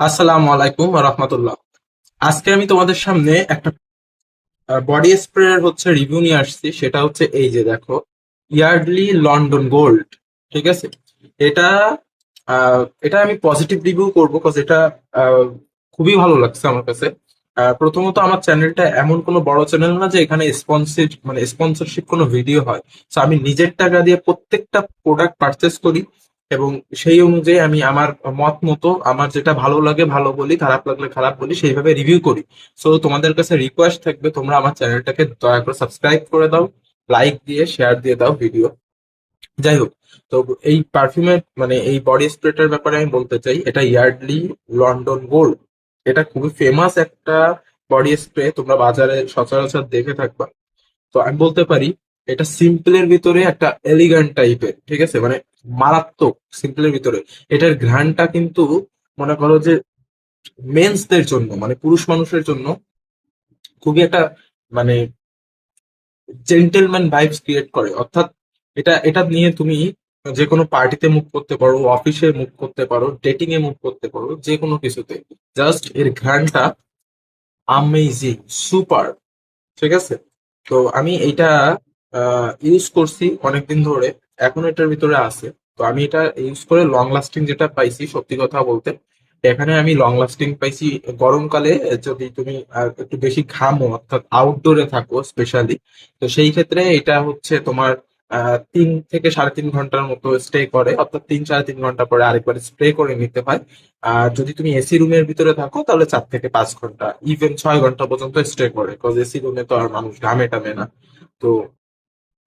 আসসালামু আলাইকুম রহমতুল্লাহ। আজকে আমি তোমাদের সামনে একটা বডি স্প্রের হচ্ছে রিভিউ নিয়ে আসছি, সেটা হচ্ছে এই যে দেখো ইয়ার্ডলি লন্ডন গোল্ড ঠিক আছে? এটা এটা আমি পজিটিভ রিভিউ করব কজ এটা খুবই ভালো লাগছে আমার কাছে। প্রথমত আমার চ্যানেলটা এমন কোনো বড় চ্যানেল না যে এখানে স্পন্সর মানে স্পন্সরশিপ কোনো ভিডিও হয়। তো আমি নিজের টাকা দিয়ে প্রত্যেকটা প্রোডাক্ট পারচেস করি। এবং সেই অনুযায়ী আমি আমার মত মতো, আমার যেটা ভালো লাগে ভালো বলি, খারাপ লাগলে খারাপ বলি, সেইভাবে রিভিউ করি। সো তোমাদের কাছে রিকোয়েস্ট থাকবে, তোমরা আমার চ্যানেলটাকে দয়া করে সাবস্ক্রাইব করে দাও লাইক দিয়ে শেয়ার দিয়ে দাও ভিডিও যাই হোক, তো এই পারফিউমের মানে এই বডি স্প্রেটার ব্যাপারে আমি বলতে চাই, এটা ইয়ার্ডলি লন্ডন গোল্ড এটা খুবই ফেমাস একটা বডি স্প্রে তোমরা বাজারে সচরাচর দেখে থাকবা। তো আমি বলতে পারি এটা সিম্পলের ভিতরে একটা এলিগান্ট টাইপের ঠিক আছে? মানে মারাত্মক সিম্পলের ভিতরে। এটার ঘ্রাণটা কিন্তু মনে করো যে মেন্সদের জন্য মানে পুরুষ মানুষের জন্য খুবই একটা মানে জেন্টেলম্যান ভাইবস ক্রিয়েট করে। অর্থাৎ এটা এটা নিয়ে তুমি যে কোনো পার্টিতে মুভ করতে পারো অফিসে মুভ করতে পারো ডেটিং এ মুভ করতে পারো যে কোনো কিছুতে। জাস্ট এর ঘ্রাণটা আমেজিং সুপার ঠিক আছে? তো আমি এইটা ইউজ করছি অনেকদিন ধরে। এখন এটার ভিতরে আছে। তো আমি এটা ইউজ করে লং লাস্টিং যেটা পাইছি, সত্যি কথা বলতে, এখানে আমি লং লাস্টিং পাইছি। গরমকালে যদি তুমি একটু বেশি ঘামো, অর্থাৎ আউটডোরে থাকো স্পেশালি তো সেই ক্ষেত্রে এটা হচ্ছে তোমার তিন থেকে সাড়ে তিন ঘণ্টার মতো স্টে করে। অর্থাৎ তিন সাড়ে তিন ঘণ্টা পরে আরেকবার স্প্রে করে নিতে হয়। আর যদি তুমি এসি রুমের ভিতরে থাকো, তাহলে চার থেকে পাঁচ ঘণ্টা ইভেন ছয় ঘণ্টা পর্যন্ত স্টে করে। বিকজ এসি রুমে তো আর মানুষ ঘামে টামে না। তো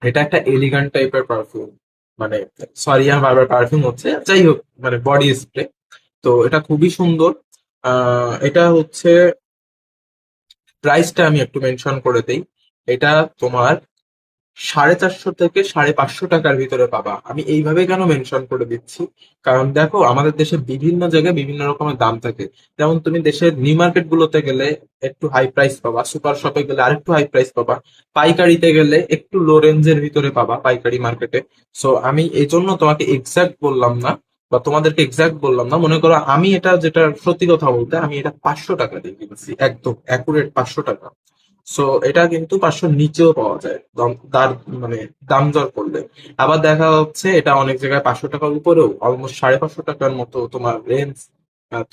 এটা একটা এলিগান্ট টাইপের পারফিউম মানে সরিয়া বারবার পারফিউম হচ্ছে। যাই হোক মানে বডি স্প্রে তো এটা খুবই সুন্দর। এটা হচ্ছে প্রাইসটা আমি একটু মেনশন করে দিই। এটা তোমার সাড়ে চারশো থেকে সাড়ে পাঁচশো টাকার ভিতরে পাবা। আমি এইভাবে কেন মেনশন করে দিচ্ছি? কারণ দেখো, আমাদের দেশে বিভিন্ন জায়গায় বিভিন্ন রকমের দাম থাকে। যেমন তুমি দেশের নিউ মার্কেট গুলোতে গেলে একটু হাই প্রাইস পাবা সুপার শপে গেলে আরেকটু হাই প্রাইস পাবা, পাইকারিতে গেলে একটু লো রেঞ্জের ভিতরে পাবা পাইকারি মার্কেটে সো আমি এই জন্য তোমাকে এক্সাক্ট বললাম না, বা তোমাদেরকে এক্সাক্ট বললাম না। মনে করো, আমি এটা যেটা সত্যি কথা বলতে, আমি এটা পাঁচশো টাকা দিয়ে কিনেছি, একদম অ্যাকুরেট পাঁচশো টাকা। সো এটা কিন্তু পাঁচশোর নিচেও পাওয়া যায়। দার মানে দাম দর করলে। আবার দেখা যাচ্ছে এটা অনেক জায়গায় পাঁচশো টাকার উপরেও অলমোস্ট সাড়ে পাঁচশো টাকার মতো তোমার রেঞ্জ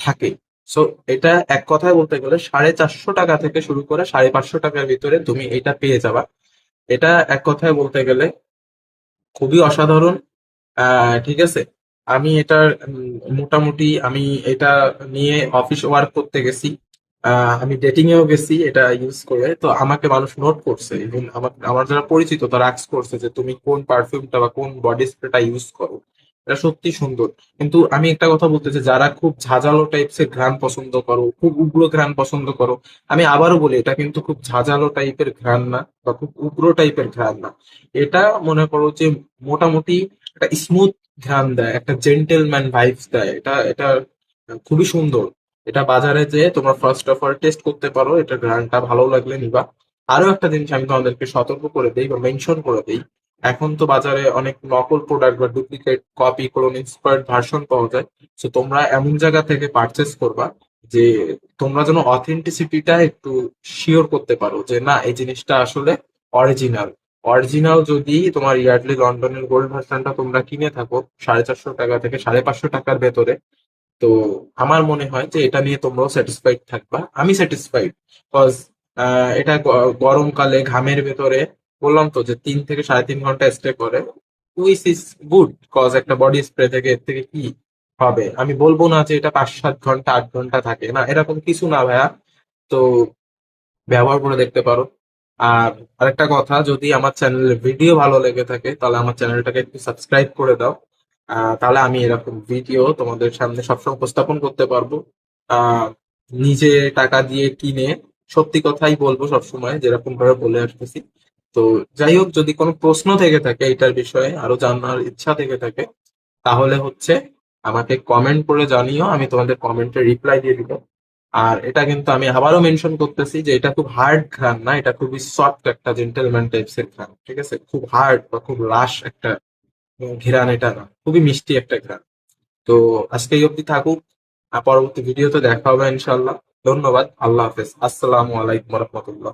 থাকে। সো এটা এক কথায় বলতে গেলে সাড়ে চারশো টাকা থেকে শুরু করে সাড়ে পাঁচশো টাকার ভিতরে তুমি এটা পেয়ে যাবা। এটা এক কথায় বলতে গেলে খুবই অসাধারণ। ঠিক আছে? আমি এটার মোটামুটি আমি এটা নিয়ে অফিস ওয়ার্ক করতে গেছি। আমি ডেটিং এও গেছি, এটা ইউজ করে। তো আমাকে মানুষ নোট করছে ইভেন আমার আমার যারা পরিচিত, তারা আস্ক করছে যে, তুমি কোন পারফিউমটা বা কোন বডি স্প্রেটা ইউজ করো? এটা সত্যি সুন্দর। কিন্তু আমি একটা কথা বলতে চাই, যারা খুব ঝাঁঝালো টাইপস এর ঘ্রাণ পছন্দ করো, খুব উগ্র ঘ্রাণ পছন্দ করো, আমি আবারও বলি, এটা কিন্তু খুব ঝাঁঝালো টাইপের ঘ্রাণ না বা খুব উগ্র টাইপের ঘ্রাণ না। এটা মনে করো যে, মোটামুটি একটা স্মুথ ঘ্রাণ দেয়, একটা জেন্টেলম্যান ভাইবস দেয়। এটা এটা খুবই সুন্দর। এটা বাজারে যে তোমরা ফার্স্ট অফ অল টেস্ট করতে পারো এটা ঘ্রাণটা ভালো লাগলে নিবা। আরও একটা জিনিস আমি তোমাদেরকে সতর্ক করে দেই বা মেনশন করে দেই, এখন তো বাজারে অনেক নকল প্রোডাক্ট বা ডুপ্লিকেট কপি কোন ইন্সপায়ার্ড ভার্সন পাওয়া যায়। তো তোমরা এমন জায়গা থেকে পারচেস করবা যে তোমরা যেন অথেন্টিসিটিটা একটু শিওর করতে পারো যে না, এই জিনিসটা আসলে অরিজিনাল অরিজিনাল যদি তোমার ইয়ার্ডলি লন্ডনের গোল্ড ভার্সনটা তোমরা কিনে থাকো, সাড়ে চারশো টাকা থেকে সাড়ে পাঁচশো টাকার ভেতরে তো আমার মনে হয় যে এটা নিয়ে তোমরাও স্যাটিসফাইড থাকবা। আমি স্যাটিসফাইড কজ এটা গরমকালে ঘামের ভেতরে বললাম তো যে তিন থেকে সাড়ে তিন ঘণ্টা স্টে করে উইস ইজ গুড কজ একটা বডি স্প্রে থেকে এর থেকে কি হবে? আমি বলব না যে এটা পাঁচ সাত ঘণ্টা, আট ঘণ্টা থাকে। না, এরকম কিছু না ভাইয়া। তো ব্যবহার করে দেখতে পারো। আর আরেকটা কথা, যদি আমার চ্যানেলের ভিডিও ভালো লেগে থাকে, তাহলে আমার চ্যানেলটাকে একটু সাবস্ক্রাইব করে দাও। তাহলে আমি এরকম ভিডিও তোমাদের সামনে সবসময় উপস্থাপন করতে পারব। নিজে টাকা দিয়ে কিনে সত্যি কথাই বলব সবসময়, যেরকম ভাবে বলে আসতেছি। তো যাই হোক, যদি কোনো প্রশ্ন থেকে থাকে এটার বিষয়ে, আরও জানার ইচ্ছা থেকে থাকে, তাহলে হচ্ছে আমাকে কমেন্ট করে জানিও, আমি তোমাদের কমেন্টে রিপ্লাই দিয়ে দিব। আর এটা কিন্তু আমি আবারও মেনশন করতেছি যে এটা খুব হার্ড ঘ্রাণ না, এটা খুবই সফট একটা জেন্টেলম্যান টাইপস এর ঘ্রাণ ঠিক আছে? খুব হার্ড বা খুব রাশ একটা ঘ্রাণ এটা না। খুবই মিষ্টি একটা ঘ্রাণ তো আজকে এই অবধি থাকুক। পরবর্তী ভিডিওতে দেখা হবে ইনশাল্লাহ ধন্যবাদ। আল্লাহ হাফেজ। আসসালামু আলাইকুম রহমতুল্লাহ।